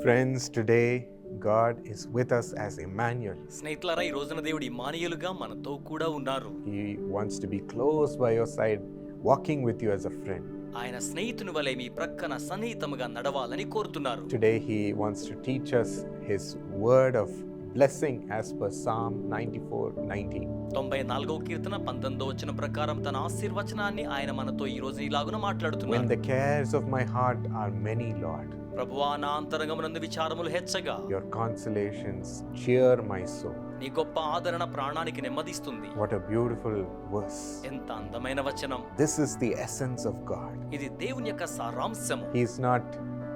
Friends, today God is with us as Emmanuel. స్నేహితులారా ఈ రోజున దేవుడు ఇమానియలుగా మనతో కూడా ఉన్నారు He wants to be close by your side, walking with you as a friend. ఆయన స్నేహితుని వలె మీ ప్రక్కన సన్నిహితముగా నడవాలని కోరుతున్నారు Today, He wants to teach us His word of blessing as per Psalm 94 19. తొంభై నాలుగవ కీర్తన పంతొమ్మిదో వచ్చిన ప్రకారం తన ఆశీర్వచనాన్ని ఆయన మనతో ఈ రోజు ఇలాగున మాట్లాడుతున్నారు the cares of my heart are many, Lord, ప్రభువా నా అంతరంగమునందు విచారములు హెచ్చగా your consolations cheer my soul. నీ గొప్ప ఆదరణ ప్రాణానికి నెమ్మదిస్తుంది What a beautiful verse. ఎంత అందమైన వచనం This is the essence of God. ఇది దేవుని యొక్క సారాంశము He's not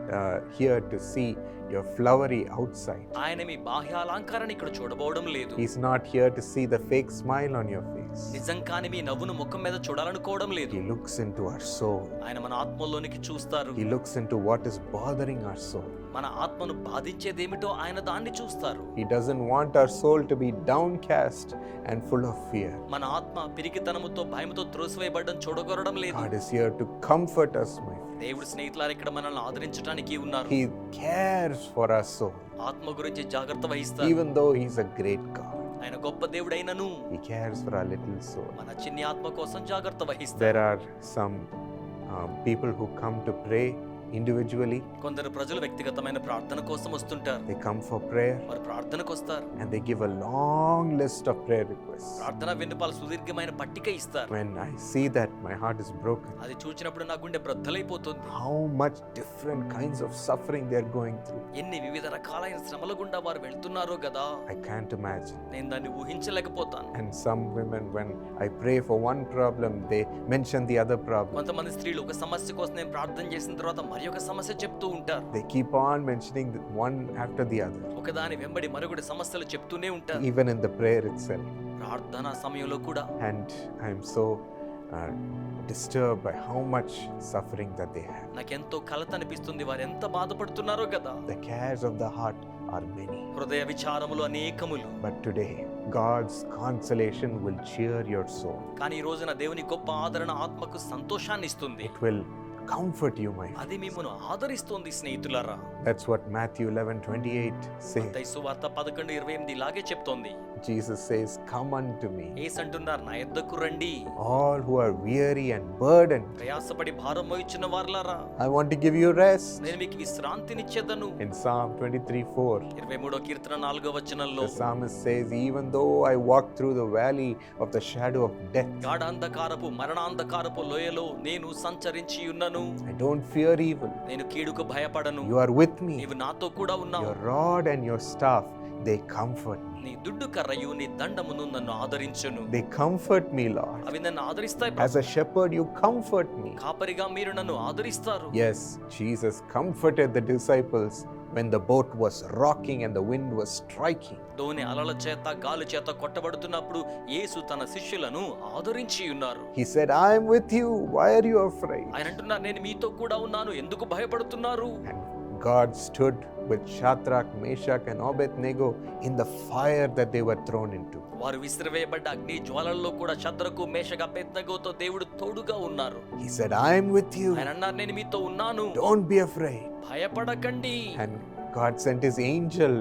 uh, here to see your flowery outside. ఆయన మీ బాహ్యాలంకారాన్ని ఇక్కడ చూడబోవడం లేదు He's not here to see the fake smile on your face. నిజం కాని మీ నవ్వును ముఖం మీద చూడాలనుకోవడం లేదు. లుక్స్ ఇంటు అవర్ సోల్ ఆయన మన ఆత్మలోనికి చూస్తారు. He looks into what is bothering our soul మన ఆత్మను బాధించేది ఏమిటో ఆయన దాన్ని చూస్తారు. He doesn't want our soul to be down and full of fear మన ఆత్మ పిరికితనముతో భయముతో త్రోసివేయబడడం చూడగొరడం లేదు. God is here to comfort us దేవుడు స్నేహితులారా ఇక్కడ మనల్ని ఆదరించడానికి ఉన్నారు. హి ఫర్ us సోల్ ఆత్మ గురించి జాగ్రత్త వహిస్తారు. Even though a great God ఆయన గొప్ప దేవుడైనను He cares for our little soul. మన చిన్ని ఆత్మ కోసం జాగ్రత్త వహిస్తారు There are some um, people who come to pray individually, కొందరు ప్రజలు వ్యక్తిగతమైన ప్రార్థన కోసం వస్తుంటారు they come for prayer వారు ప్రార్థనకు వస్తారు and they give a long list of prayer requests. ప్రార్థన విన్నపాలు సుదీర్ఘమైన పట్టిక ఇస్తారు When I see that, my heart is broken. అది చూచినప్పుడు నా గుండె బ్రద్దలైపోతుంది How much different kinds of suffering they're going through. ఎన్ని వివిధ రకాలైన శ్రమల గుండా వారు వెళ్తున్నారో కదా I can't imagine. నేను దాన్ని ఊహించలేకపోతాను And some women, when I pray for one problem, they mention the other problem. కొంతమంది స్త్రీలు ఒక సమస్య కోసం నేను ప్రార్థన చేసిన తర్వాత మరి యొక్క సమస్య చెప్తూ ఉంటారు. They keep on mentioning one after the other ఒకదాని వెంబడి మరొకటి సమస్యలు చెప్తూనే ఉంటారు. Even in the prayer itself ప్రార్థన సమయంలో కూడా. And I am so disturb by how much suffering that they have నాకు ఎంతో కలత అనిపిస్తుంది వారు ఎంత బాధపడుతున్నారో కదా. The cares of the heart are many హృదయ విచారములు అనేకములు. But today God's consolation will cheer your soul కానీ ఈ రోజున దేవుని గొప్ప ఆదరణ ఆత్మకు సంతోషాన్ని ఇస్తుంది. It will comfort you, my friend. అది మిమ్మల్ని ఆదరిస్తుంది స్నేహితులారా That's what Matthew 11 28 says. దైసు వార్త పదకొండు ఇరవై ఎనిమిది ఇలాగే చెప్తోంది Jesus says, Come unto me, ఏస్ అంటున్నారు నా ఎద్దకు రండి all who are weary and burdened. ప్రయాసపడి భారం మోయించిన వారులారా I want to give you rest. నేను మీకు విశ్రాంతినిచ్చేదను In Psalm 23 4, ఇరవై మూడో కీర్తన నాలుగో వచనంలో the psalmist says, Even though I walk through the valley of the shadow of death, గాఢాంధకారపు మరణాంధకారపు లోయలో నేను సంచరించి ఉన్నాను I don't fear evil. నేను కీడుకు భయపడను You are with me. నీవు నాతో కూడా ఉన్నావు Your rod and your staff, they comfort me. నీ దుడ్డు కర్రయు నీ దండమును నన్ను ఆదరించును They comfort me, Lord. అవి నన్ను ఆదరిస్తాయి As a shepherd, you comfort me. కాపరిగా మీరు నన్ను ఆదరిస్తారు Yes, Jesus comforted the disciples when the boat was rocking and the wind was striking. దోని అలల చేత గాలి చేత కొట్టబడుతున్నప్పుడు యేసు తన శిష్యులను ఆదరించి ఉన్నారు He said, I am with you. Why are you afraid? ఆయన అంటున్నారు నేను మీతో కూడా ఉన్నాను ఎందుకు భయపడుతున్నారు And God stood with Shadrach, Meshach, and Abednego in the fire that they were thrown into. వారు విసిరివేయబడ్డ అగ్ని జ్వాలల్లో కూడా చద్రకు మేషగా పెద్దగోతో దేవుడు తోడుగా ఉన్నారు He said, I am with you. ఆయన అన్నారు నేను మీతో ఉన్నాను Don't be afraid. భయపడకండి And God sent his angel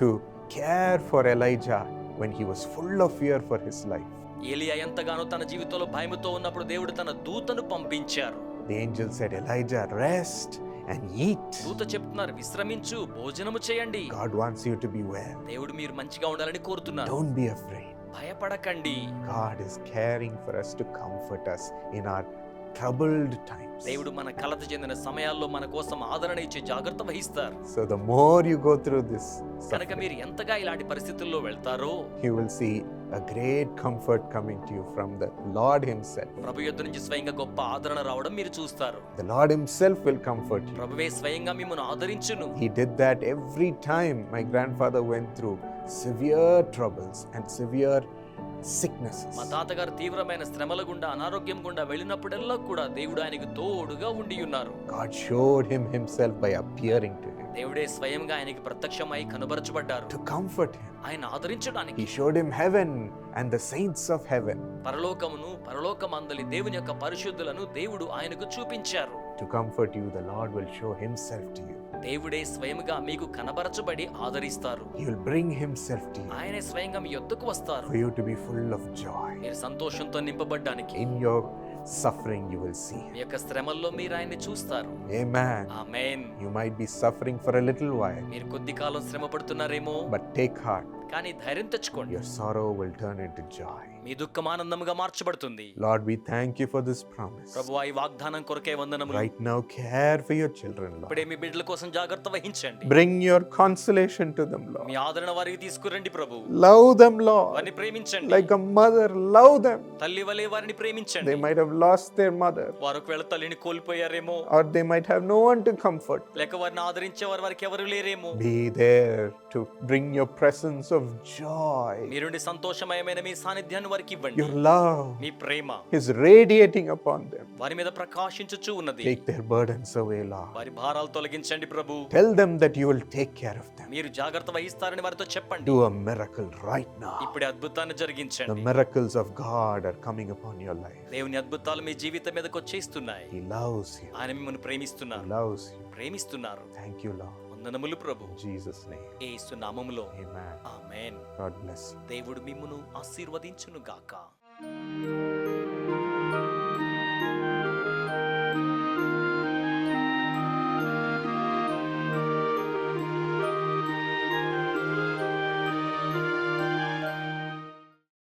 to care for Elijah when he was full of fear for his life. ఏలియా ఎంతగానో తన జీవితంలో భయముతో ఉన్నప్పుడు దేవుడు తన దూతను పంపించారు The angel said, Elijah, rest And eat. దూత చెప్తున్నారు విశ్రమించు భోజనము చేయండి God wants you to be well. దేవుడు మీరు మంచిగా ఉండాలని కోరుతున్నారు Don't be afraid. భయపడకండి God is caring for us to comfort us in our troubled times. దేవుడు మన కలత చెందిన సమయాల్లో మన కోసం ఆదరణ ఇచ్చే జాగ్రత్త వహిస్తారు So, the more you go through this, కనుక suffering, మీరు ఎంతగా ఇలాంటి పరిస్థితుల్లో వెళ్తారో you will see a great comfort coming to you from the Lord Himself. ప్రభు యొద్ద నుంచి స్వయంగా గొప్ప ఆదరణ రావడం మీరు చూస్తారు The Lord Himself will comfort you. ప్రభువే స్వయంగా మిమ్మల్ని ఆదరించును He did that every time my grandfather went through severe troubles and severe sicknesses. మా తాతగారు తీవ్రమైన శ్రమల గుండా అనారోగ్యం గుండా వెళ్ళినప్పుడల్లా కూడా దేవుడు ఆయనకు తోడుగా ఉండి ఉన్నారు God showed him himself by appearing to him దేవుడే స్వయంగా ఆయనకి ప్రత్యక్షమై కనబరచబడ్డారు to comfort him. ఆయన ఆదరించడానికి He showed him heaven and the saints of heaven. పరలోకమును పరలోకమందలి దేవుని యొక్క పరిశుద్ధులను దేవుడు ఆయనకు చూపించారు To comfort you, the Lord will show Himself to you. దేవుడే స్వయముగా మీకు కనబరచబడి ఆదరిస్తారు He will bring Himself to you ఆయనే స్వయంగా మీ యొద్దకు వస్తారు for you to be full of joy. మీరు సంతోషంతో నింపబడ్డానికి In your suffering, you will see మీ. యొక్క శ్రమల్లో మీరు ఆయన్ని చూస్తారు Amen. Amen You might be suffering for a little while, మీరు కొద్ది కాలం శ్రమ పడుతున్నారేమో but take heart. కానీ ధైర్యం తెచ్చుకోండి Your sorrow will turn into joy. మీ దుఃఖం ఆనందముగా మార్చబడుతుంది. Lord we thank you for this promise ప్రభువా ఈ వాగ్దానం కొరకే వందనము right now care for your children ఇప్పుడే మీ బిడ్డల కోసం జాగ్రత్త వహించండి. Bring your consolation to them Lord మీ ఆదరణ వారికి తీసుకురండి ప్రభు. లవ్ దెం లార్డ్ వారిని ప్రేమించండి. Like a mother love them తల్లి వలె వారిని ప్రేమించండి. They might have lost their mother వారు ఒకవేళ తల్లిని కోల్పోయారేమో. Or they might have no one to comfort లేక వారిని ఆదరించే వారు వారికి ఎవరు లేరేమో. Be there to bring your presence of joy మీరుండి సంతోషమయమైన మీ సాన్నిధ్యాన్ని వారికి ఇవ్వండి. యువర్ లవ్ నీ ప్రేమ ఇస్ రేడియేటింగ్ అపాన్ దెం వారి మీద ప్రకాశించుచు ఉన్నది. Take their burdens away Lord వారి భారాలు తొలగించండి ప్రభు. Tell them that you will take care of them మీరు జాగృత వహిస్తారని వారితో చెప్పండి. Do a miracle right now ఇప్పుడే అద్భుతాన్ని జరిగించండి. The miracles of God are coming upon your life దేవుని అద్భుతాలు మీ జీవితం మీదకి వచ్చేస్తున్నాయి. హి లవ్స్ యు ఆయన మిమ్మల్ని ప్రేమిస్తున్నారు. హి లవ్స్ యు ప్రేమిస్తున్నారు. థాంక్యూ లార్డ్ వందనములు ప్రభు Jesus' name. ఏసు నామములో. ఆమేన్ bless you. దేవుడు మిమ్మును ఆశీర్వదించును గాక